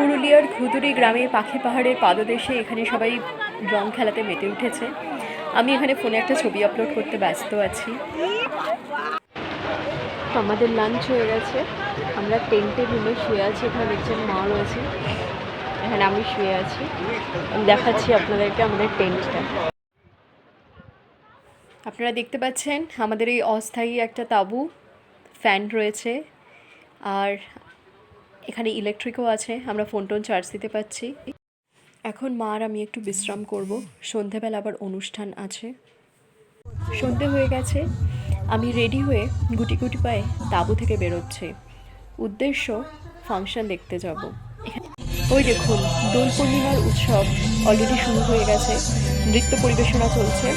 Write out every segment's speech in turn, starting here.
পুরুলিয়ার খুদুরি গ্রামে পাখি পাহাড়ের পাদদেশে এখানে সবাই রং খেলাতে মেতে উঠেছে। আমি এখানে ফোনে একটা ছবি আপলোড করতে ব্যস্ত আছি। আমাদের লাঞ্চ হয়ে গেছে। আমরা টেন্টে রুমে শুয়ে আছি, এখানে দেখছেন মা রয়েছে। এখানে আমি শুয়ে আছি। আমি দেখাচ্ছি আপনাদেরকে আমাদের টেন্টটা। আপনারা দেখতে পাচ্ছেন আমাদের এই অস্থায়ী একটা তাঁবু ফ্যান রয়েছে। আর এখানে ইলেকট্রিকও আছে, আমরা ফোন টোন চার্জ দিতে পাচ্ছি। এখন মা আর আমি একটু বিশ্রাম করব, সন্ধেবেলা আবার অনুষ্ঠান আছে। সন্ধে হয়ে গেছে, আমি রেডি হয়ে গুটি গুটি পায়ে তাঁবু থেকে বেরোচ্ছে। উদ্দেশ্য ফাংশন দেখতে যাব। ওই দেখুন, দোল পূর্ণিমার উৎসব অলরেডি শুরু হয়ে গেছে, নৃত্য পরিবেশনা চলছে।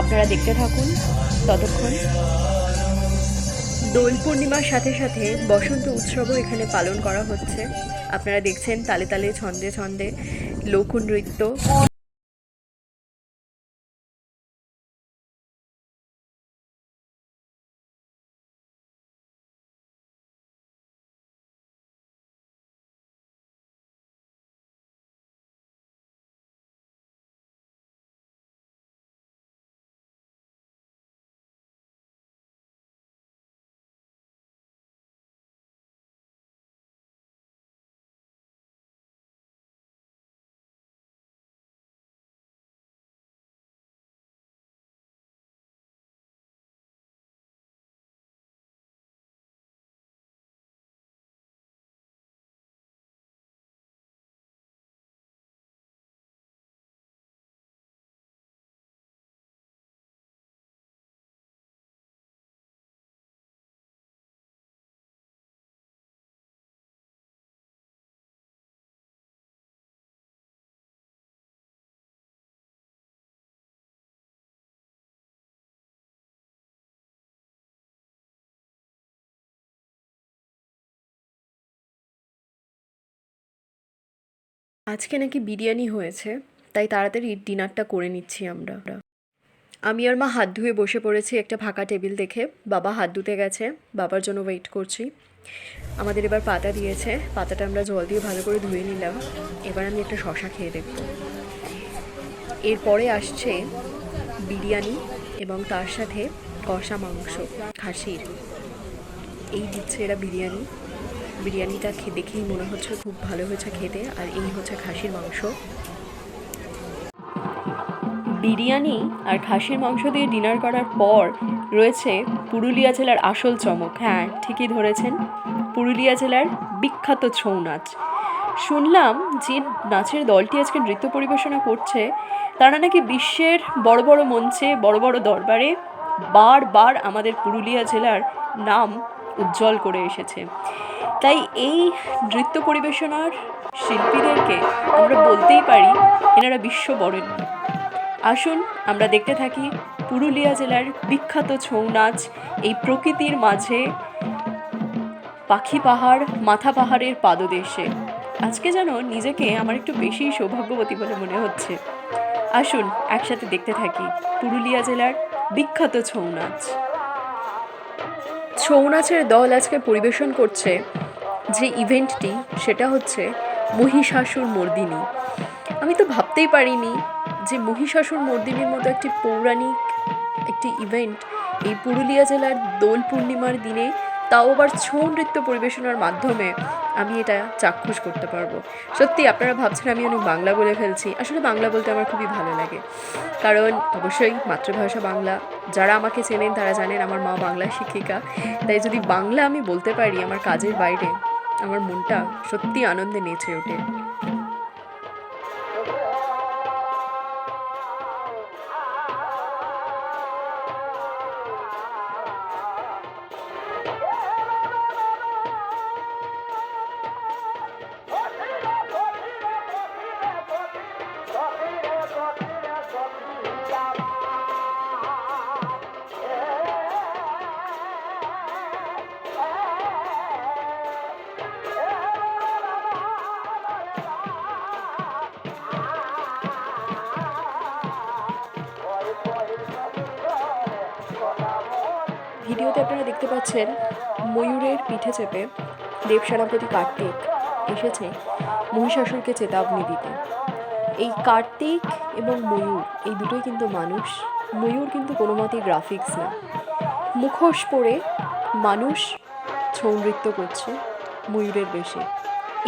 আপনারা দেখতে থাকুন, ততক্ষণ দোল পূর্ণিমার সাথে সাথে বসন্ত উৎসবও এখানে পালন করা হচ্ছে। আপনারা দেখছেন তালে তালে, ছন্দে ছন্দে লোক আজকে নাকি বিরিয়ানি হয়েছে, তাই তাড়াতাড়ি ডিনারটা করে নিচ্ছি আমরা। আমি আর মা হাত ধুয়ে বসে পড়েছি একটা ফাঁকা টেবিল দেখে। বাবা হাত ধুতে গেছে, বাবার জন্য ওয়েট করছি। আমাদের এবার পাতা দিয়েছে, পাতাটা আমরা জল দিয়ে ভালো করে ধুয়ে নিলাম। এবার আমি একটা শশা খেয়ে দেখব। এরপরে আসছে বিরিয়ানি এবং তার সাথে কষা মাংস, খাসির। এই দিচ্ছে এরা বিরিয়ানি। বিরিয়ানিটা খেয়ে দেখেই মনে হচ্ছে খুব ভালো হয়েছে খেতে, আর এই হচ্ছে খাসির মাংস। বিরিয়ানি আর খাসির মাংস দিয়ে ডিনার করার পর রয়েছে পুরুলিয়া জেলার আসল চমক। হ্যাঁ ঠিকই ধরেছেন, পুরুলিয়া জেলার বিখ্যাত ছৌ নাচ। শুনলাম যে নাচের দলটি আজকে নৃত্য পরিবেশনা করছে, তারা নাকি বিশ্বের বড় বড় মঞ্চে, বড় বড় দরবারে বারবার আমাদের পুরুলিয়া জেলার নাম উজ্জ্বল করে এসেছে। তাই এই নৃত্য পরিবেশনার শিল্পীদেরকে আমরা বলতেই পারি এনারা বিশ্ব বরেণ্য। আসুন আমরা দেখতে থাকি পুরুলিয়া জেলার বিখ্যাত ছৌ নাচ, এই প্রকৃতির মাঝে পাখি পাহাড়, মাথা পাহাড়ের পাদদেশে। আজকে যেন নিজেকে আমার একটু বেশি সৌভাগ্যবতী বলে মনে হচ্ছে। আসুন একসাথে দেখতে থাকি পুরুলিয়া জেলার বিখ্যাত ছৌ নাচ। ছৌ নাচের দল আজকে পরিবেশন করছে যে ইভেন্টটি, সেটা হচ্ছে মহিষাসুর মর্দিনী। আমি তো ভাবতেই পারিনি যে মহিষাসুর মর্দিনীর মতো একটি পৌরাণিক একটি ইভেন্ট এই পুরুলিয়া জেলার দোল পূর্ণিমার দিনে তাও আবার ছৌ নৃত্য পরিবেশনার মাধ্যমে আমি এটা চাক্ষুষ করতে পারব। সত্যি, আপনারা ভাবছেন আমি অনেক বাংলা বলে ফেলছি। আসলে বাংলা বলতে আমার খুবই ভালো লাগে। কারণ অবশ্যই মাতৃভাষা বাংলা। যারা আমাকে চেনেন তারা জানেন আমার মা বাংলা শিক্ষিকা। তাই যদি বাংলা আমি বলতে পারি আমার কাজের বাইরে আমার মনটা সত্যি আনন্দে নেচে ওঠে। পাচ্ছেন ময়ূরের পিঠে চেপে দেব সেনাপতি কার্তিক এসেছে মহিষাসুরকে চেতাবনী দিতে। এই কার্তিক এবং ময়ূর, এই দুটোই কিন্তু মানুষ। ময়ূর কিন্তু কোনো মতেই গ্রাফিক্স না। মুখোশ পরে মানুষ ছৌ নৃত্য করছে ময়ূরের বেশে।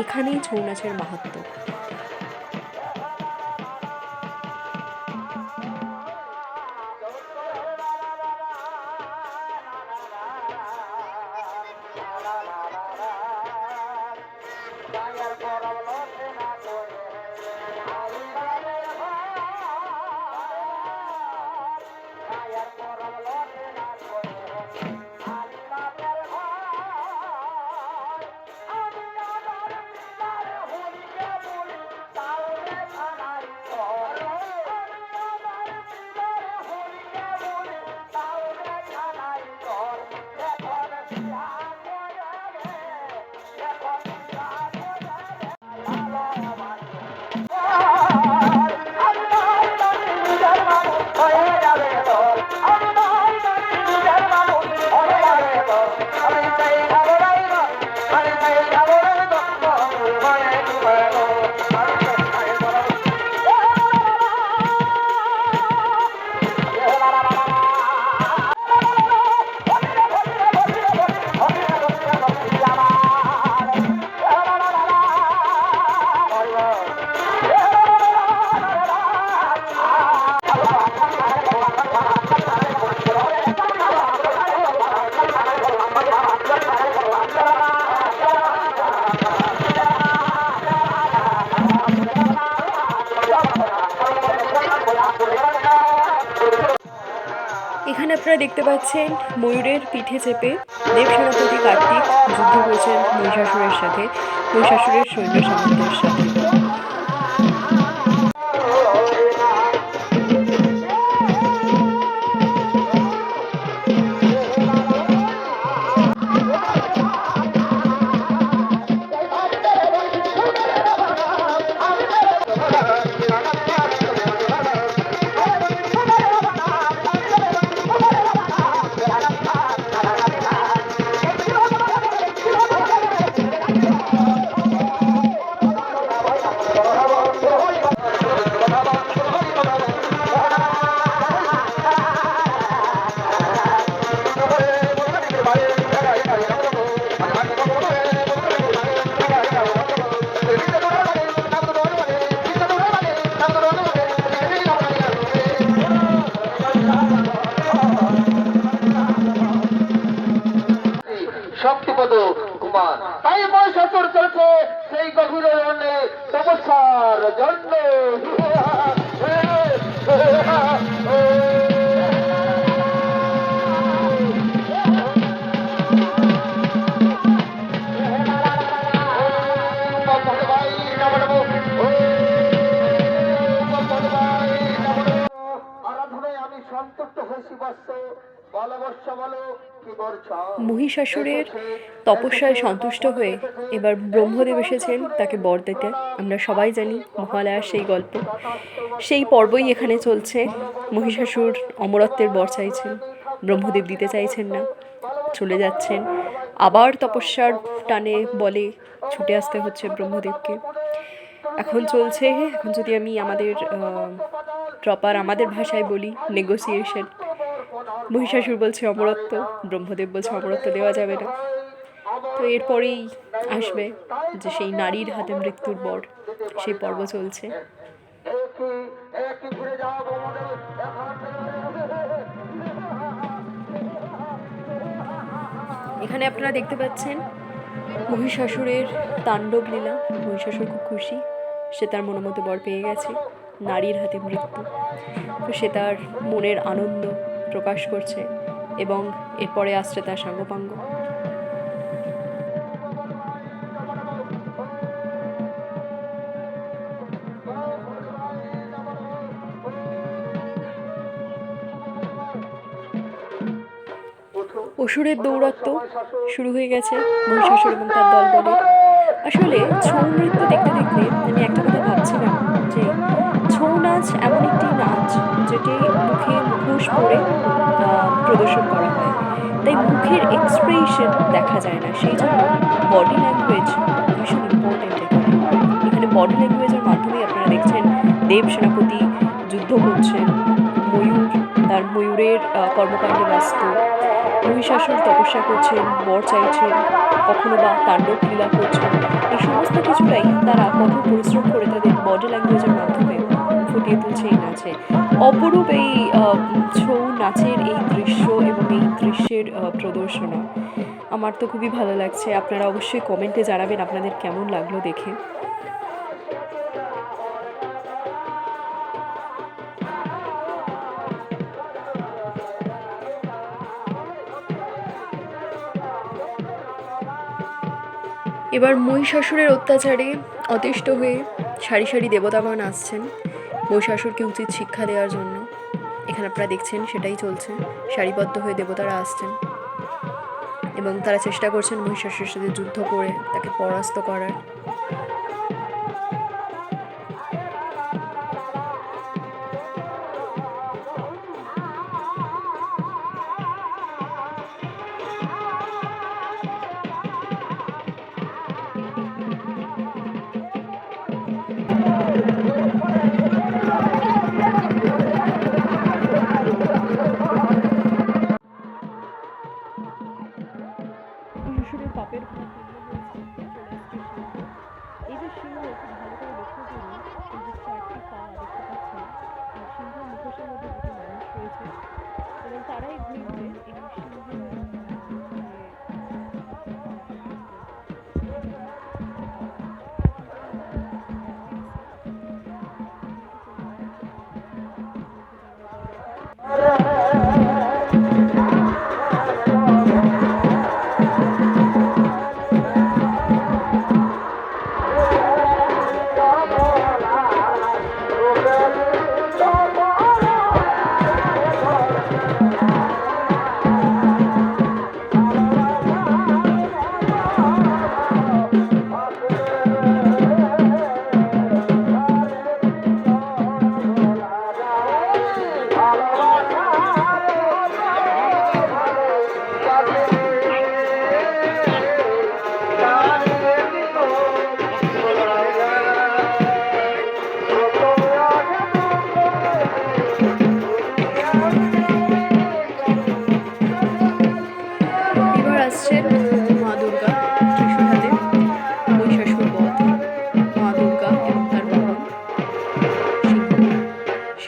এখানেই ছৌ নাচের মাহাত্ম্য আপনারা দেখতে পাচ্ছেন ময়ূরের পিঠে চেপে দেব সেনাপতি কার্তিক যুদ্ধ করেছেন মহিষাসুরের সাথে। মহিষাসুরের সৈন্য সামন্তের সাথে। তপস্যার জন্য আমি সন্তুষ্ট হয়েছি মহিষাসুরের তপস্যায় সন্তুষ্ট হয়ে এবার ব্রহ্মদেব এসেছেন তাকে বর দিতে। আমরা সবাই জানি মহালয়ার সেই গল্প। সেই পর্বই এখানে চলছে। মহিষাসুর অমরত্বের বর চাইছেন। ব্রহ্মদেব দিতে চাইছেন না। চলে যাচ্ছেন। আবার তপস্যার টানে বলে ছুটে আসতে হচ্ছে ব্রহ্মদেবকে। এখন চলছে। এখন যদি আমি আমাদের প্রপার আমাদের ভাষায় বলি নেগোসিয়েশন মহিষাসুর বলছে অমরত্ব, ব্রহ্মদেব বলছে অমরত্ব দেওয়া যাবে না। তো এরপরেই আসবে যে সেই নারীর হাতে মৃত্যুর বর সেই পর্ব চলছে। এখানে আপনারা দেখতে পাচ্ছেন মহিষাসুরের তাণ্ডব লীলা। মহিষাসুর খুব খুশি, সে তার মনোমতো বর পেয়ে গেছে, নারীর হাতে মৃত্যু। তো সে তার মনের আনন্দ প্রকাশ করছে এবং এরপরে আসছে তার সাঙ্গপাঙ্গ। অসুরের দৌরাত্ম শুরু হয়ে গেছে মহিষাসুর এবং তার দল বলে আসলে ছৌ নৃত্য দেখতে দেখতে আমি একটা কথা ভাবছিলাম যে ছৌ নাচ এমন একটি নাচ যেটি মুখে মুখোশ পরে প্রদর্শন করা হয়। তাই মুখের এক্সপ্রেশন দেখা যায় না। সেই জন্য বডি ল্যাঙ্গুয়েজ ভীষণ ইম্পর্টেন্ট এখানে বডি ল্যাঙ্গুয়েজের মাধ্যমেই আপনারা দেখছেন দেব সেনাপতি যুদ্ধ করছেন, ময়ূর, তার ময়ূরের কর্মকাণ্ডে ব্যস্ত, মহিষাসুর তপস্যা করছেন, বর চাইছেন, কখনো বা তাণ্ডব লীলা করছেন। এই সমস্ত কিছুটাই তারা কত পরিশ্রম করে তাদের বডি ল্যাঙ্গুয়েজের মাধ্যমে ফুটিয়ে তুলছে এই নাচে। অপরূপ এই ছৌ নাচের এই দৃশ্য এবং এই দৃশ্যের প্রদর্শনা। আমার তো খুবই ভালো লাগছে। আপনারা অবশ্যই কমেন্টে জানাবেন আপনাদের কেমন লাগল দেখে। এবার মহিষাসুরের অত্যাচারে অতিষ্ঠ হয়ে সারি সারি দেবতাগণ আসছেন। মহিষাসুরকে উচিত শিক্ষা দেওয়ার জন্য। এখানে আপনারা দেখছেন, সেটাই চলছে। সারিবদ্ধ হয়ে দেবতারা আসছেন। এবং তারা চেষ্টা করছেন মহিষাসুরের সাথে যুদ্ধ করে তাকে পরাস্ত করার। এবং তারাই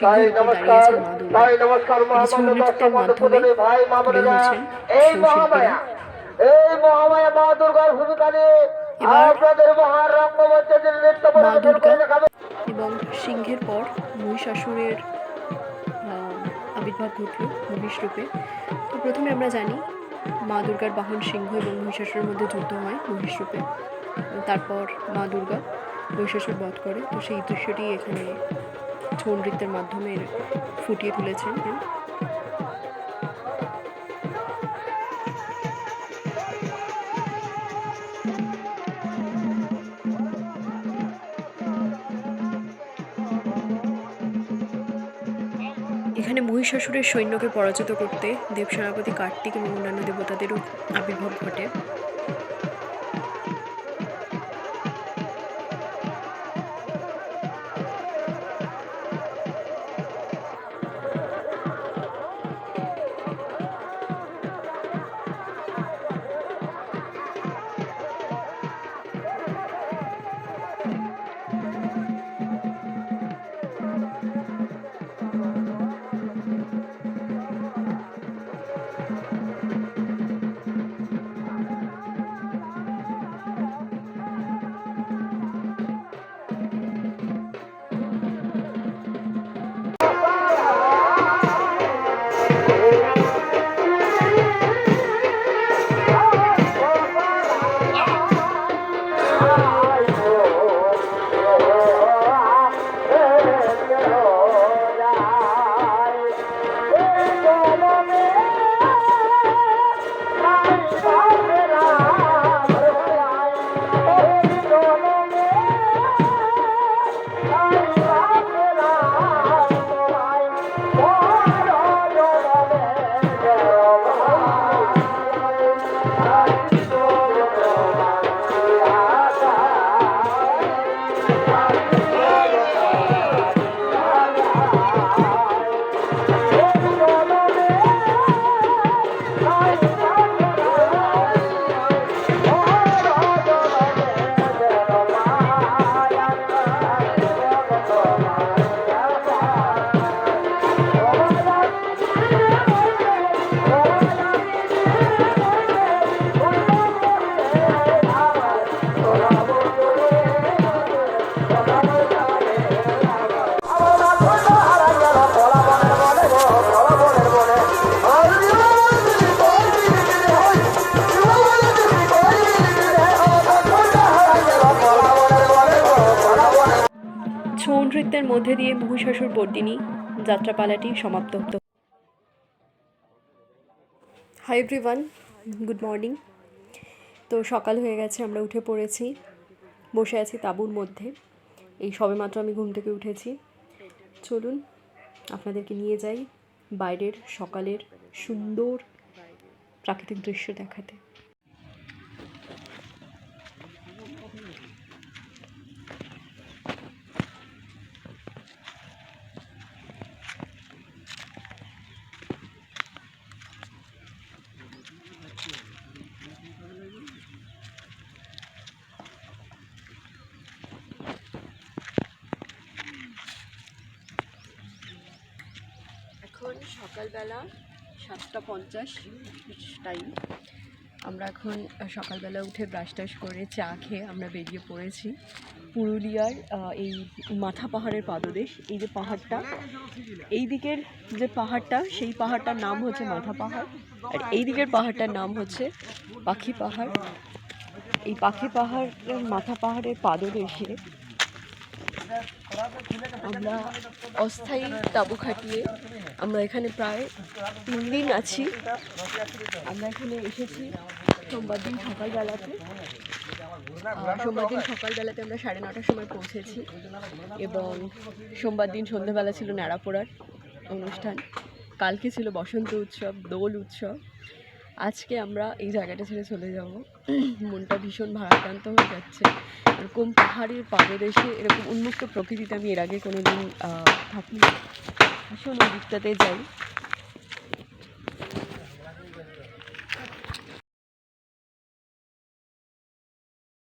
এবার মা দুর্গা এবং সিংহের পর মহিষাসুরের আবির্ভাব ঘটল মহিষ রূপে। তো প্রথমে আমরা জানি মা দুর্গার বাহন সিংহ এবং মহিষাসুরের মধ্যে যুদ্ধ হয় মহিষ রূপে। তারপর মা দুর্গা মহিষাসুর বধ করে। তো সেই দৃশ্যটি এখানে ছৌ নৃত্যের মাধ্যমে ফুটিয়ে তুলেছেন এখানে মহিষাসুরের সৈন্যকে পরাজিত করতে দেব সেনাপতি কার্তিক এবং অন্যান্য দেবতাদেরও আবির্ভাব ঘটে। Yeah. মধ্যে দিয়ে মহিষাসুর বর্দিনী যাত্রাপালাটি সমাপ্ত হতো। হাই এভরিওয়ান গুড মর্নিং তো সকাল হয়ে গেছে, আমরা উঠে পড়েছি। বসে আছি তাঁবুর মধ্যে। এই সবেমাত্র আমি ঘুম থেকে উঠেছি। চলুন, আপনাদেরকে নিয়ে যাই বাইরের সকালের সুন্দর প্রাকৃতিক দৃশ্য দেখাতে। সকালবেলা সাতটা পঞ্চাশ টাইম। আমরা এখন সকালবেলা উঠে ব্রাশ টাশ করে চা খেয়ে আমরা বেরিয়ে পড়েছি। পুরুলিয়ার এই মাথা পাহাড়ের পাদদেশ, এই যে পাহাড়টা, এই দিকের যে পাহাড়টা, সেই পাহাড়টার নাম হচ্ছে মাথা পাহাড়। আর এই দিকের পাহাড়টার নাম হচ্ছে পাখি পাহাড়। এই পাখি পাহাড়ের মাথা পাহাড়ের পাদদেশে আমরা অস্থায়ী তাঁবু খাটিয়ে আমরা এখানে প্রায় তিন দিন আছি। আমরা এখানে এসেছি সোমবার দিন সকালবেলাতে। সোমবার দিন সকালবেলাতে আমরা সাড়ে নটার সময় পৌঁছেছি এবং সোমবার দিন সন্ধ্যেবেলা ছিল ন্যাড়াপোড়ার অনুষ্ঠান। কালকে ছিল বসন্ত উৎসব, দোল উৎসব। আজকে আমরা এই জায়গাটা ছেড়ে চলে যাব। মনটা ভীষণ ভারাক্রান্ত হয়ে যাচ্ছে। এরকম পাহাড়ের পাদদেশে এরকম উন্মুক্ত প্রকৃতিতে আমি এর আগে কোনো দিন থাকিনি। ভীষণ দিকটাতে যাই।